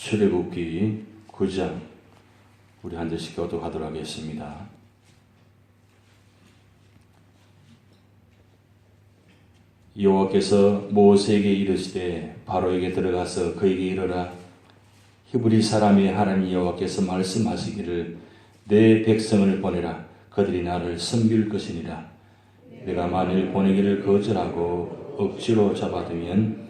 출애굽기 9장 우리 한 절씩 교독하도록 하겠습니다. 여호와께서 모세에게 이르시되 바로에게 들어가서 그에게 이르라. 히브리 사람이 하나님 여호와께서 말씀하시기를 내 백성을 보내라. 그들이 나를 섬길 것이니라. 내가 만일 보내기를 거절하고 억지로 잡아두면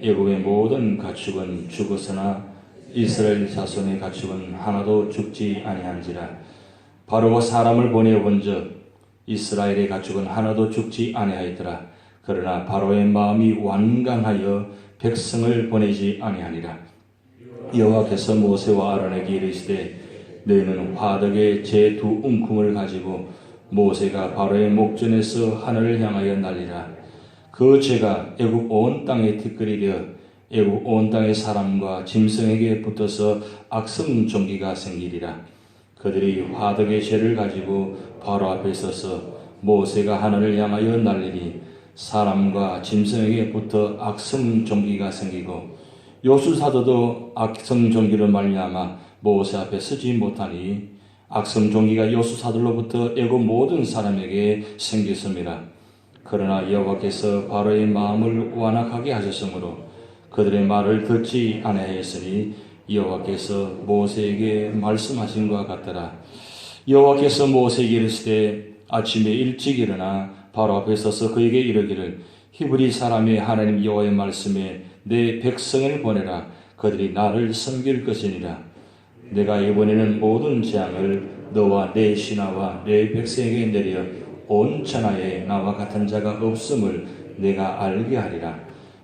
애굽의 모든 가축은 죽었으나 이스라엘 자손의 가축은 하나도 죽지 아니한지라. 바로가 사람을 보내어 본즉 이스라엘의 가축은 하나도 죽지 아니하였더라. 그러나 바로의 마음이 완강하여 백성을 보내지 아니하니라. 여호와께서 모세와 아론에게 이르시되 너희는 화덕에 제 두 웅큼을 가지고 모세가 바로의 목전에서 하늘을 향하여 날리라 그 죄가 애굽 온 땅에 티끌이 되어 애굽 온 땅의 사람과 짐승에게 붙어서 악성 종기가 생기리라 그들이 화덕의 죄를 가지고 바로 앞에 서서 모세가 하늘을 향하여 날리니 사람과 짐승에게 붙어 악성 종기가 생기고 요술사도도 악성 종기로 말미암아 모세 앞에 서지 못하니 악성 종기가 요술사들로부터 애굽 모든 사람에게 생겼습니다. 그러나 여호와께서 바로의 마음을 완악하게 하셨으므로 그들의 말을 듣지 아니하였으니 여호와께서 모세에게 말씀하신 것 같더라. 여호와께서 모세에게 이르시되 아침에 일찍 일어나 바로 앞에 서서 그에게 이르기를 히브리 사람의 하나님 여호와의 말씀에 내 백성을 보내라 그들이 나를 섬길 것이니라 내가 이번에는 모든 재앙을 너와 내 신하와 내 백성에게 내려 온 천하에 나와 같은 자가 없음을 내가 알게 하리라.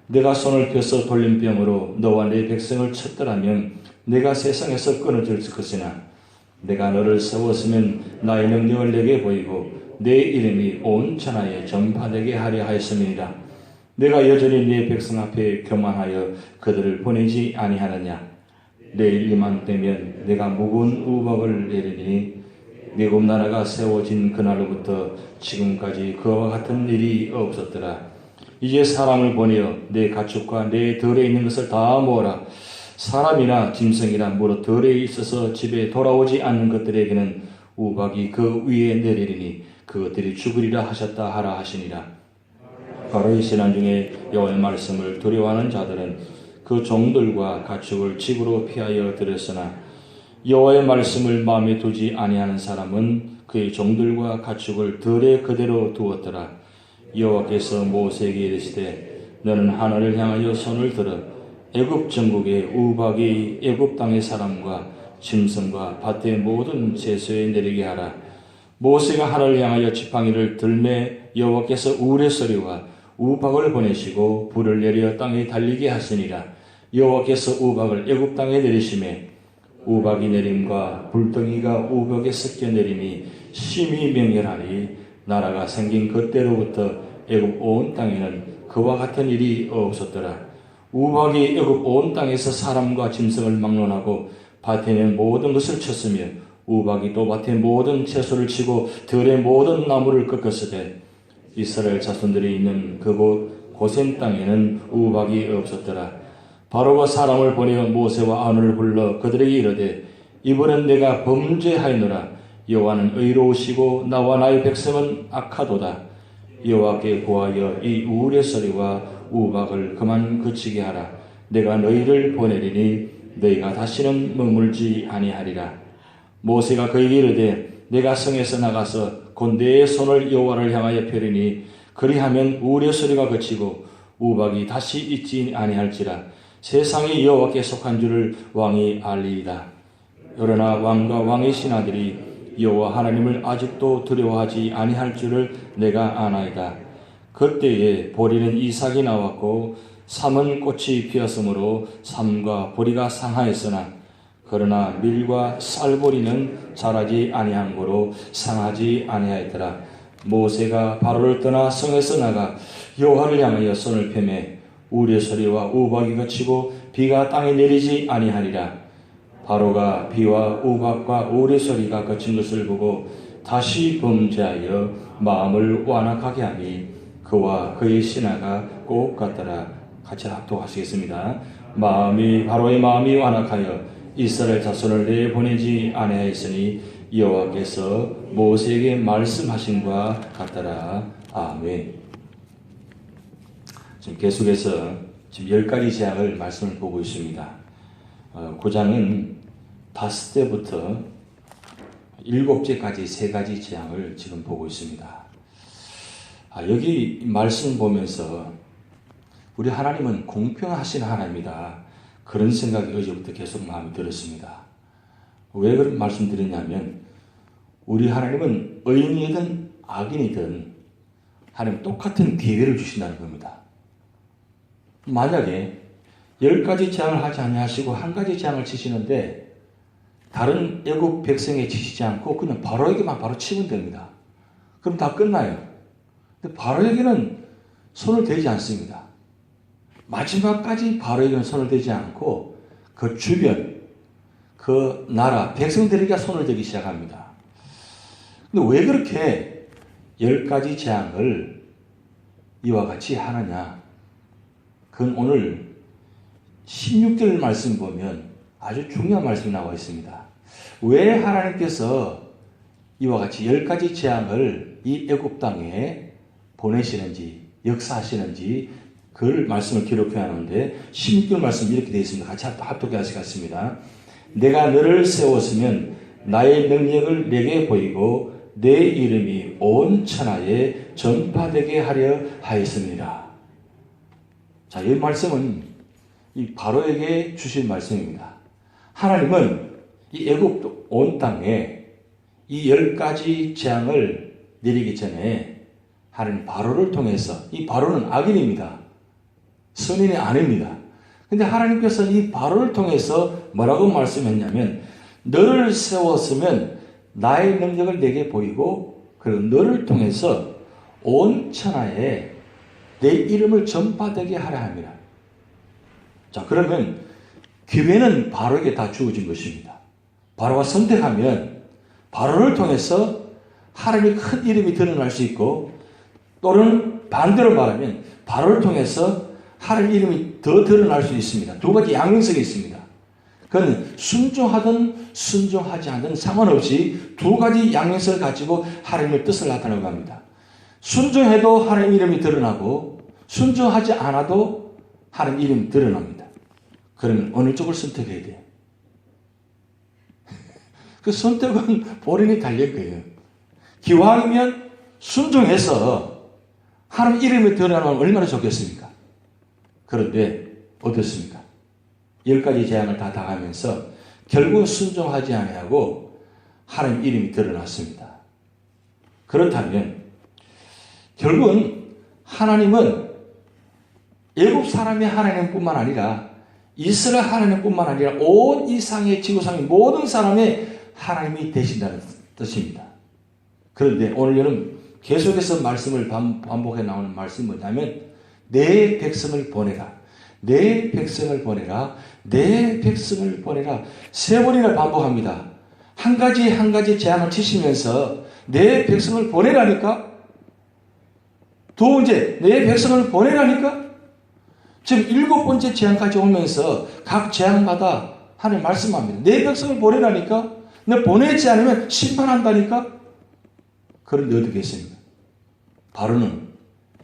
내가 손을 펴서 돌림병으로 너와 내 백성을 쳤더라면 내가 세상에서 끊어질 것이나 내가 너를 세웠으면 나의 능력을 내게 보이고 내 이름이 온 천하에 전파되게 하려 하였음이니라. 내가 여전히 내 백성 앞에 교만하여 그들을 보내지 아니하느냐? 내일 이만 되면 내가 무거운 우박을 내리니 미국 나라가 세워진 그날로부터 지금까지 그와 같은 일이 없었더라. 이제 사람을 보내어 내 가축과 내 덜에 있는 것을 다 모아라. 사람이나 짐승이나 무릇 덜에 있어서 집에 돌아오지 않는 것들에게는 우박이 그 위에 내리리니 그것들이 죽으리라 하셨다 하라 하시니라. 바로 이 신한 중에 여호와의 말씀을 두려워하는 자들은 그 종들과 가축을 집으로 피하여 들였으나 여호와의 말씀을 마음에 두지 아니하는 사람은 그의 종들과 가축을 들에 그대로 두었더라. 여호와께서 모세에게 이르시되 너는 하늘을 향하여 손을 들어 애굽 전국의 우박이 애굽 땅의 사람과 짐승과 밭의 모든 채소에 내리게 하라. 모세가 하늘을 향하여 지팡이를 들매 여호와께서 우레 소리와 우박을 보내시고 불을 내려 땅에 달리게 하시니라. 여호와께서 우박을 애굽 땅에 내리심에 우박이 내림과 불덩이가 우벽에 섞여 내림이 심히 맹렬하니 나라가 생긴 그때로부터 애굽 온 땅에는 그와 같은 일이 없었더라. 우박이 애굽 온 땅에서 사람과 짐승을 막론하고 밭에는 모든 것을 쳤으며 우박이 또 밭의 모든 채소를 치고 들의 모든 나무를 꺾었으되 이스라엘 자손들이 있는 그곳 고센 땅에는 우박이 없었더라. 바로가 사람을 보내어 모세와 아론을 불러 그들에게 이르되 이번엔 내가 범죄하였노라. 여호와는 의로우시고 나와 나의 백성은 악하도다. 여호와께 구하여 이 우울의 소리와 우박을 그만 그치게 하라. 내가 너희를 보내리니 너희가 다시는 머물지 아니하리라. 모세가 그에게 이르되 내가 성에서 나가서 곧내 손을 여호와를 향하여 펴리니 그리하면 우울의 소리가 그치고 우박이 다시 있지 아니할지라 세상이 여호와께 속한 줄을 왕이 알리이다. 그러나 왕과 왕의 신하들이 여호와 하나님을 아직도 두려워하지 아니할 줄을 내가 아나이다. 그때에 보리는 이삭이 나왔고 삼은 꽃이 피었으므로 삼과 보리가 상하였으나 그러나 밀과 쌀보리는 자라지 아니한 고로 상하지 아니하였더라. 모세가 바로를 떠나 성에서 나가 여호와를 향하여 손을 펴매 우리의 소리와 우박이 그치고 비가 땅에 내리지 아니하리라. 바로가 비와 우박과 우리 소리가 그친 것을 보고 다시 범죄하여 마음을 완악하게 하니 그와 그의 신하가 꼭 같더라. 같이 합독하시겠습니다. 마음이 바로의 마음이 완악하여 이스라엘 자손을 내보내지 아니하였으니 여호와께서 모세에게 말씀하신 과 같더라. 아멘. 지금 계속해서 지금 열 가지 재앙을 말씀을 보고 있습니다. 어, 9장은 다섯 때부터 일곱째까지 세 가지 재앙을 지금 보고 있습니다. 아, 여기 말씀 보면서 우리 하나님은 공평하신 하나님이다. 그런 생각이 어제부터 계속 마음에 들었습니다. 왜 그런 말씀 드렸냐면 우리 하나님은 의인이든 악인이든 하나님 똑같은 기회를 주신다는 겁니다. 만약에 열 가지 재앙을 하지 아니하시고 한 가지 재앙을 치시는데 다른 애국 백성에 치시지 않고 그냥 바로에게만 바로 치면 됩니다. 그럼 다 끝나요. 근데 바로에게는 손을 대지 않습니다. 마지막까지 바로에게는 손을 대지 않고 그 주변, 그 나라, 백성들에게 손을 대기 시작합니다. 근데 왜 그렇게 열 가지 재앙을 이와 같이 하느냐? 그건 오늘 16절 말씀 보면 아주 중요한 말씀이 나와 있습니다. 왜 하나님께서 이와 같이 열 가지 재앙을 이 애굽 땅에 보내시는지 역사하시는지 그 말씀을 기록해 하는데 16절 말씀 이렇게 되어 있습니다. 같이 합독해 하시겠습니다. 내가 너를 세웠으면 나의 능력을 내게 보이고 내 이름이 온 천하에 전파되게 하려 하였습니다. 자, 이 말씀은 이 바로에게 주신 말씀입니다. 하나님은 이 애굽 온 땅에 이 열 가지 재앙을 내리기 전에 하나님 바로를 통해서 이 바로는 악인입니다. 선인이 아닙니다. 근데 하나님께서 이 바로를 통해서 뭐라고 말씀했냐면 너를 세웠으면 나의 능력을 내게 보이고 그리고 너를 통해서 온 천하에 내 이름을 전파되게 하라 합니다. 자, 그러면 기회는 바로에게 다 주어진 것입니다. 바로가 선택하면 바로를 통해서 하나님의 큰 이름이 드러날 수 있고 또는 반대로 말하면 바로를 통해서 하나님 이름이 더 드러날 수 있습니다. 두 가지 양면성이 있습니다. 그건 순종하든 순종하지 않든 상관없이 두 가지 양면성을 가지고 하나님의 뜻을 나타내고 합니다. 순종해도 하나님 이름이 드러나고 순종하지 않아도 하나님 이름이 드러납니다. 그러면 어느 쪽을 선택해야 돼요? 그 선택은 본인이 달릴 거예요. 기왕이면 순종해서 하나님 이름이 드러나면 얼마나 좋겠습니까? 그런데 어떻습니까? 열 가지 재앙을 다 당하면서 결국 순종하지 아니하고 하나님 이름이 드러났습니다. 그렇다면 결국은 하나님은 애굽 사람의 하나님뿐만 아니라 이스라엘 하나님뿐만 아니라 온 이상의 지구상의 모든 사람의 하나님이 되신다는 뜻입니다. 그런데 오늘 여러분 계속해서 말씀을 반복해 나오는 말씀이 뭐냐면 내 백성을 보내라. 내 백성을 보내라. 내 백성을 보내라. 세 번이나 반복합니다. 한 가지 한 가지 재앙을 치시면서 내 백성을 보내라니까? 두 번째, 내 백성을 보내라니까? 지금 일곱 번째 재앙까지 오면서 각 재앙마다 하나님 말씀합니다. 내 백성을 보내라니까? 내 보내지 않으면 심판한다니까? 그런데 어떻게 했습니까? 바로는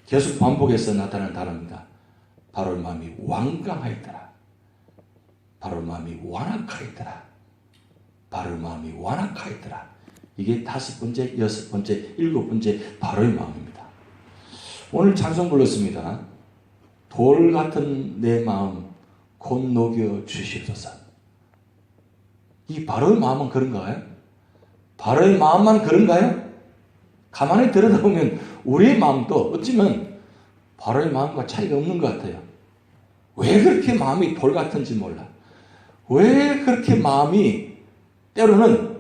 계속 반복해서 나타나는 단어입니다. 바로 마음이 완강하였더라. 바로 마음이 완악하였더라. 바로 마음이 완악하였더라. 이게 다섯 번째, 여섯 번째, 일곱 번째 바로의 마음입니다. 오늘 찬송 불렀습니다. 돌 같은 내 마음 곧 녹여 주시옵소서. 이 바로의 마음은 그런가요? 바로의 마음만 그런가요? 가만히 들여다보면 우리의 마음도 어쩌면 바로의 마음과 차이가 없는 것 같아요. 왜 그렇게 마음이 돌 같은지 몰라. 왜 그렇게 마음이 때로는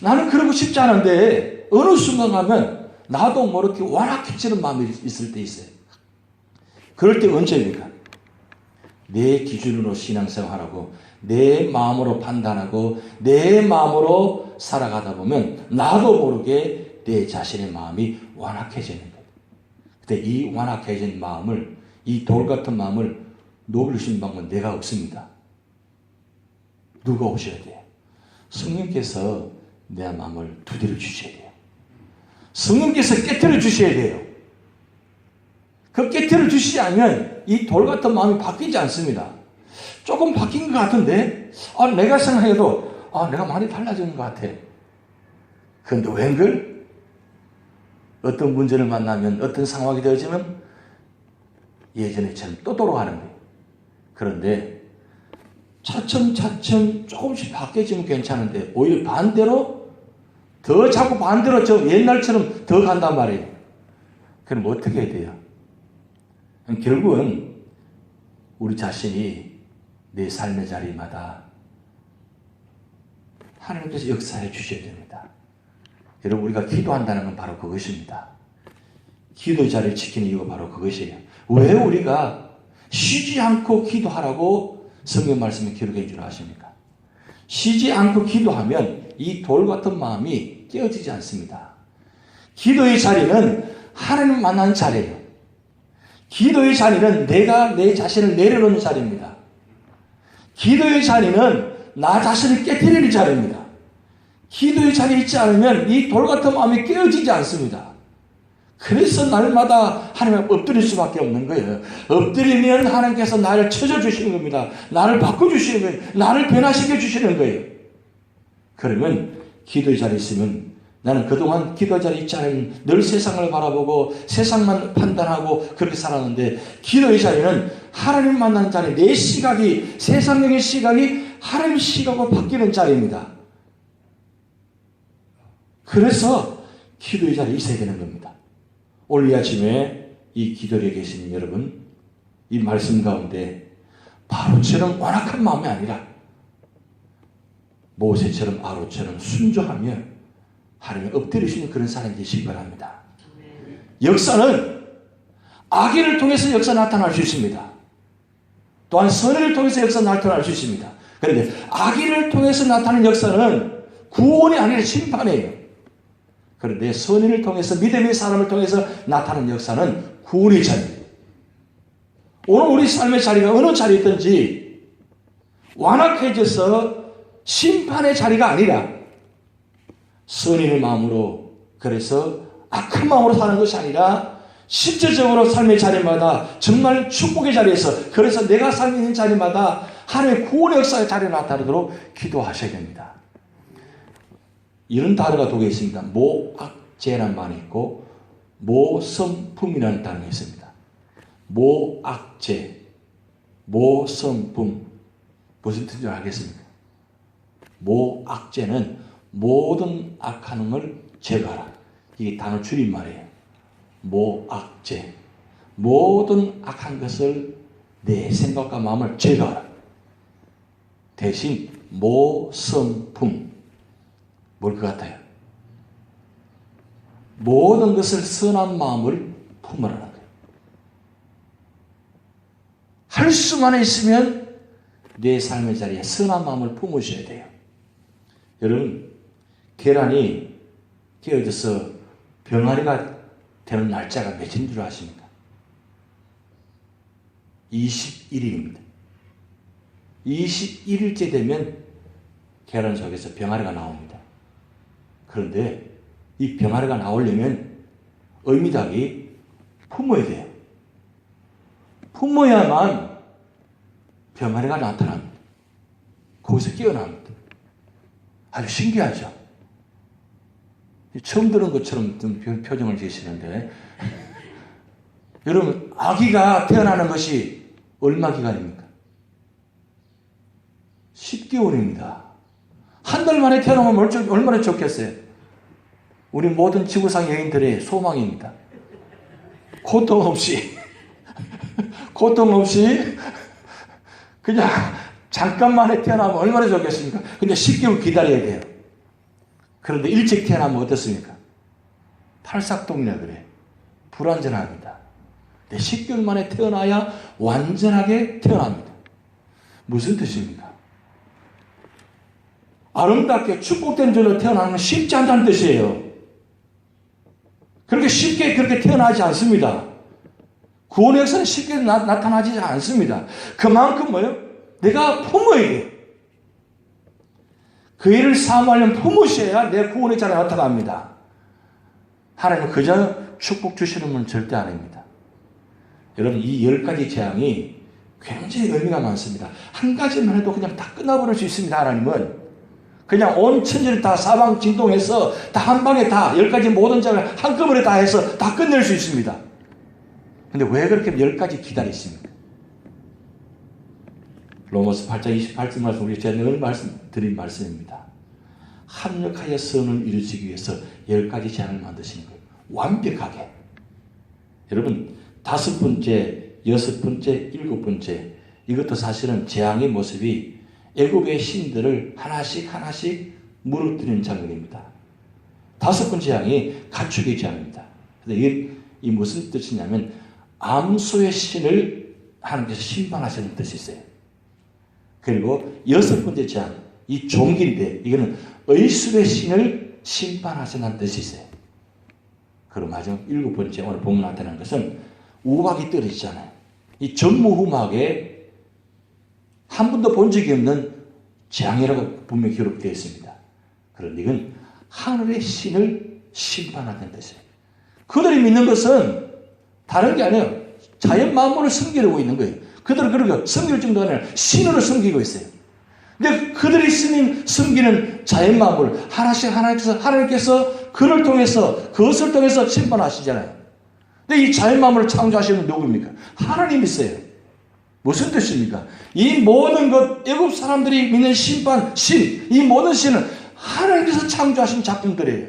나는 그러고 싶지 않은데 어느 순간 가면 나도 모르게 완악해지는 마음이 있을 때 있어요. 그럴 때 언제입니까? 내 기준으로 신앙생활하고 내 마음으로 판단하고 내 마음으로 살아가다 보면 나도 모르게 내 자신의 마음이 완악해지는 거예요. 근데 이 완악해진 마음을 이 돌 같은 마음을 놓으신 방법은 내가 없습니다. 누가 오셔야 돼요? 성령께서 내 마음을 두드려 주셔야 돼요. 성령께서 깨뜨려 주셔야 돼요. 그 깨뜨려 주시지 않으면 이 돌 같은 마음이 바뀌지 않습니다. 조금 바뀐 것 같은데, 아, 내가 생각해도, 아, 내가 많이 달라진 것 같아. 그런데 웬걸? 어떤 문제를 만나면, 어떤 상황이 되어지면, 예전에처럼 또 돌아가는 거예요. 그런데, 차츰차츰 조금씩 바뀌어지면 괜찮은데, 오히려 반대로, 더 자꾸 반대로 저 옛날처럼 더 간단 말이에요. 그럼 어떻게 해야 돼요? 결국은 우리 자신이 내 삶의 자리마다 하나님께서 역사해 주셔야 됩니다. 여러분 우리가 기도한다는 건 바로 그것입니다. 기도의 자리를 지키는 이유가 바로 그것이에요. 왜 우리가 쉬지 않고 기도하라고 성경 말씀에 기록해 주라 하십니까? 쉬지 않고 기도하면 이 돌 같은 마음이 깨어지지 않습니다. 기도의 자리는 하나님 만나는 자리예요. 기도의 자리는 내가 내 자신을 내려놓는 자리입니다. 기도의 자리는 나 자신을 깨뜨리는 자리입니다. 기도의 자리에 있지 않으면 이 돌 같은 마음이 깨어지지 않습니다. 그래서 날마다 하나님 엎드릴 수밖에 없는 거예요. 엎드리면 하나님께서 나를 쳐줘주시는 겁니다. 나를 바꿔주시는 거예요. 나를 변화시켜 주시는 거예요. 그러면 기도의 자리에 있으면 나는 그동안 기도 자리에 있지 않으면 늘 세상을 바라보고 세상만 판단하고 그렇게 살았는데 기도의 자리는 하나님 만나는 자리, 내 시각이 세상적인 시각이 하나님 시각으로 바뀌는 자리입니다. 그래서 기도의 자리에 있어야 되는 겁니다. 오늘 이 아침에 이 기도에 계신 여러분, 이 말씀 가운데 바로처럼 완악한 마음이 아니라 모세처럼 아로처럼 순종하며 하나님 엎드리시는 그런 사람이 되시기 바랍니다. 역사는 악인을 통해서 역사 나타날 수 있습니다. 또한 선을 통해서 역사 나타날 수 있습니다. 그런데 악인을 통해서 나타나는 역사는 구원이 아니라 심판이에요. 그런데 선인을 통해서 믿음의 사람을 통해서 나타나는 역사는 구원의 자리예요. 오늘 우리 삶의 자리가 어느 자리에 있든지 완악해져서 심판의 자리가 아니라 선인의 마음으로 그래서 악한 마음으로 사는 것이 아니라 실제적으로 삶의 자리마다 정말 축복의 자리에서 그래서 내가 삶 있는 자리마다 하나님의 구원의 역사의 자리에 나타나도록 기도하셔야 됩니다. 이런 단어가 두개 있습니다. 모악제라는 말이 있고 모성품이라는 단어가 있습니다. 모악제, 모성품 무슨 뜻인지 알겠습니까? 모악제는 모든 악하는 걸 제거하라. 이게 단어 줄임말이에요. 모악제. 모든 악한 것을 내 생각과 마음을 제거하라. 대신 모성품. 뭘 것 같아요? 모든 것을 선한 마음을 품으라는 거예요. 할 수만 있으면 내 삶의 자리에 선한 마음을 품으셔야 돼요. 여러분, 계란이 깨어져서 병아리가 되는 날짜가 며칠인 줄 아십니까? 21일입니다. 21일째 되면 계란 속에서 병아리가 나옵니다. 그런데 이 병아리가 나오려면 어미닭이 품어야 돼요. 품어야만 병아리가 나타납니다. 거기서 깨어납니다. 아주 신기하죠? 처음 들은 것처럼 좀 표정을 지으시는데 여러분 아기가 태어나는 것이 얼마 기간입니까? 10개월입니다. 한 달 만에 태어나면 얼마나 좋겠어요? 우리 모든 지구상 여인들의 소망입니다. 고통 없이 고통 없이 그냥 잠깐만에 태어나면 얼마나 좋겠습니까? 근데 10개월 기다려야 돼요. 그런데 일찍 태어나면 어떻습니까? 팔삭동이라 그래. 불완전합니다. 근데 10개월 만에 태어나야 완전하게 태어납니다. 무슨 뜻입니까? 아름답게 축복된 줄로 태어나는 건 쉽지 않다는 뜻이에요. 그렇게 쉽게 그렇게 태어나지 않습니다. 구원의 역사는 쉽게 나, 나타나지 않습니다. 그만큼 뭐요? 내가 돼. 그 일을 사모하려면 품으셔야 내 구원의 자리에 나타납니다. 하나님은 그저 축복 주시는 분 절대 아닙니다. 여러분, 이 열 가지 재앙이 굉장히 의미가 많습니다. 한 가지만 해도 그냥 다 끝나버릴 수 있습니다, 하나님은. 그냥 온 천지를 다 사방 진동해서 다 한 방에 다 열 가지 모든 장을 한꺼번에 다 해서 다 끝낼 수 있습니다. 근데 왜 그렇게 열 가지 기다리십니까? 로마서 8장 28절 말씀 우리 제가 늘 말씀 드린 말씀입니다. 합력하여 선을 이루시기 위해서 열 가지 제안을 만드신 거예요. 완벽하게. 여러분 다섯 번째, 여섯 번째, 일곱 번째 이것도 사실은 재앙의 모습이 애굽의 신들을 하나씩 하나씩 무너뜨리는 장면입니다. 다섯 번째 재앙이 가축의 재앙입니다. 근데 이게 이 무슨 뜻이냐면 암소의 신을 하나님께서 심판하시는 뜻이 있어요. 그리고 여섯 번째 재앙, 이 종기인데 이거는 의술의 신을 심판하시는 뜻이 있어요. 그리고 마지막 일곱 번째 오늘 보면 나타난 것은 우박이 떨어지잖아요. 이 전무후막에 한 번도 본 적이 없는 재앙이라고 분명히 기록되어 있습니다. 그런데 이건 하늘의 신을 심판하는 뜻이에요. 그들이 믿는 것은 다른 게 아니에요. 자연 만물을 섬기려고 있는 거예요. 그들은 그러고 섬길 정도가 아니라 신으로 섬기고 있어요. 근데 그들이 쓰는 섬기는 자연 만물 하나씩 하나님께서 하나님께서 그를 통해서 그것을 통해서 심판하시잖아요. 근데 이 자연 만물을 창조하시는 누구입니까? 하나님이세요. 무슨 뜻입니까? 이 모든 것 애굽 사람들이 믿는 심판 신, 이 모든 신은 하나님께서 창조하신 작품들이에요.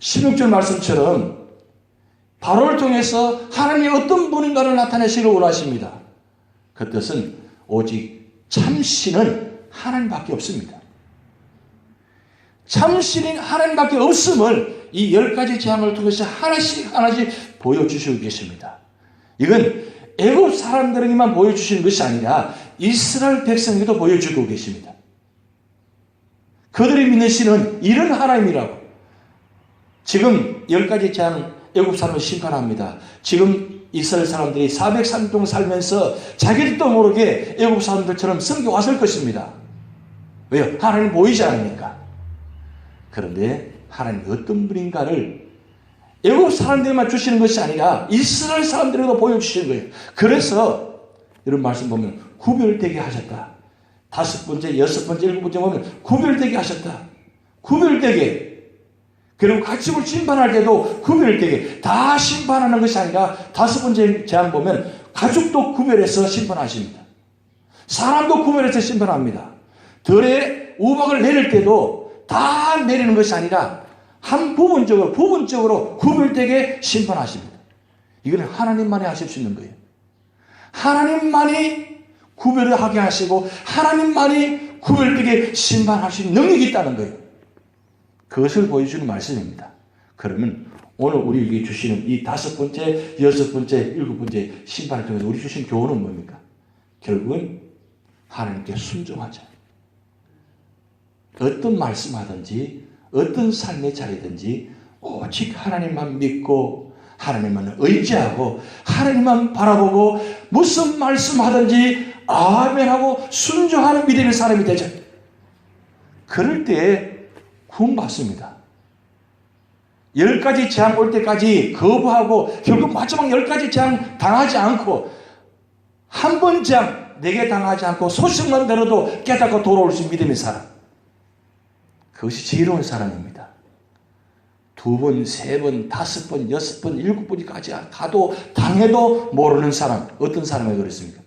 16절 말씀처럼 바로를 통해서 하나님이 어떤 분인가를 나타내시기를 원하십니다. 그 뜻은 오직 참신은 하나님밖에 없습니다. 참신인 하나님밖에 없음을 이 열 가지 재앙을 통해서 하나씩 하나씩 보여주시고 계십니다. 이건 애굽 사람들에게만 보여주시는 것이 아니라 이스라엘 백성에게도 보여주고 계십니다. 그들이 믿는 신은 이런 하나님이라고. 지금 열 가지 재앙 애굽 사람을 심판합니다. 지금 이스라엘 사람들이 430동 살면서 자기들도 모르게 애굽 사람들처럼 섬겨 왔을 것입니다. 왜요? 하나님 보이지 않으니까. 그런데 하나님 어떤 분인가를 애굽 사람들에만 주시는 것이 아니라 이스라엘 사람들에게도 보여주시는 거예요. 그래서 이런 말씀 보면 구별되게 하셨다. 다섯 번째, 여섯 번째, 일곱 번째 보면 구별되게 하셨다. 구별되게. 그리고 가축을 심판할 때도 구별되게 다 심판하는 것이 아니라 다섯 번째 제안 보면 가축도 구별해서 심판하십니다. 사람도 구별해서 심판합니다. 들에 우박을 내릴 때도 다 내리는 것이 아니라 한 부분적으로 부분적으로 구별되게 심판하십니다. 이거는 하나님만이 하실 수 있는 거예요. 하나님만이 구별을 하게 하시고 하나님만이 구별되게 심판할 수 있는 능력이 있다는 거예요. 그것을 보여주는 말씀입니다. 그러면 오늘 우리에게 주시는 이 다섯 번째, 여섯 번째, 일곱 번째 심판을 통해서 우리 주신 교훈은 뭡니까? 결국은 하나님께 순종하자. 어떤 말씀하든지 어떤 삶의 자리든지 오직 하나님만 믿고 하나님만 의지하고 하나님만 바라보고 무슨 말씀하든지 아멘 하고 순종하는 믿음의 사람이 되자. 그럴 때 구원받습니다. 열 가지 재앙 올 때까지 거부하고 결국 마지막 열 가지 재앙 당하지 않고 한 번 재앙 내게 당하지 않고 소식만 들어도 깨닫고 돌아올 수 있는 믿음의 사람. 그것이 지혜로운 사람입니다. 두 번, 세 번, 다섯 번, 여섯 번, 일곱 번까지 가도 당해도 모르는 사람. 어떤 사람이 그랬습니까?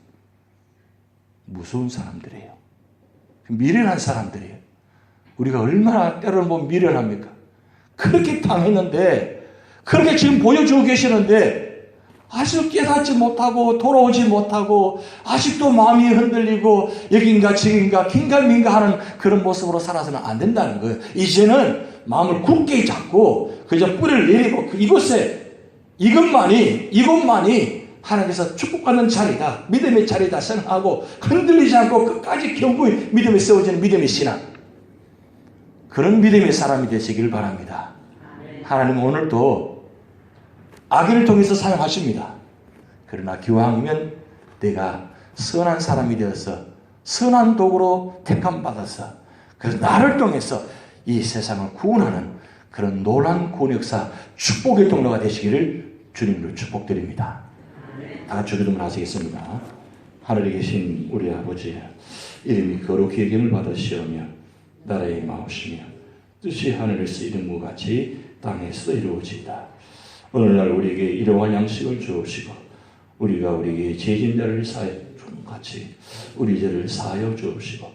무서운 사람들이에요. 미련한 사람들이에요. 우리가 얼마나 때로는 보면 미련합니까? 그렇게 당했는데, 그렇게 지금 보여주고 계시는데, 아직도 깨닫지 못하고 돌아오지 못하고 아직도 마음이 흔들리고 여긴가 저긴가 긴가민가 하는 그런 모습으로 살아서는 안 된다는 거예요. 이제는 마음을 굳게 잡고 그저 뿌리를 내리고 그 이곳에 이것만이 이것만이 하나님께서 축복받는 자리다 믿음의 자리다 생각하고 흔들리지 않고 끝까지 견고히 믿음에 세워지는 믿음의 신앙 그런 믿음의 사람이 되시길 바랍니다. 하나님 오늘도 아기를 통해서 사용하십니다. 그러나 기왕이면 내가 선한 사람이 되어서 선한 도구로 택함 받아서 그래서 나를 통해서 이 세상을 구원하는 그런 놀란 구원 역사 축복의 통로가 되시기를 주님으로 축복드립니다. 다 같이 기도를 하시겠습니다. 하늘에 계신 우리 아버지 이름이 거룩히 여김을 받으시오며 나라의 마옵시며 뜻이 하늘에서 이룬 것 같이 땅에서 이루어지이다. 오늘날 우리에게 일용할 양식을 주옵시고 우리가 우리에게 죄진자를 사해 준 같이 우리 죄를 사하여 주옵시고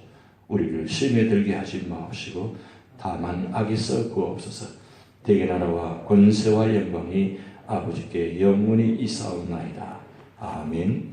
우리를 시험에 들게 하지 마옵시고 다만 악에서 구하옵소서 대개 나라와 권세와 영광이 아버지께 영원히 있사옵나이다. 아멘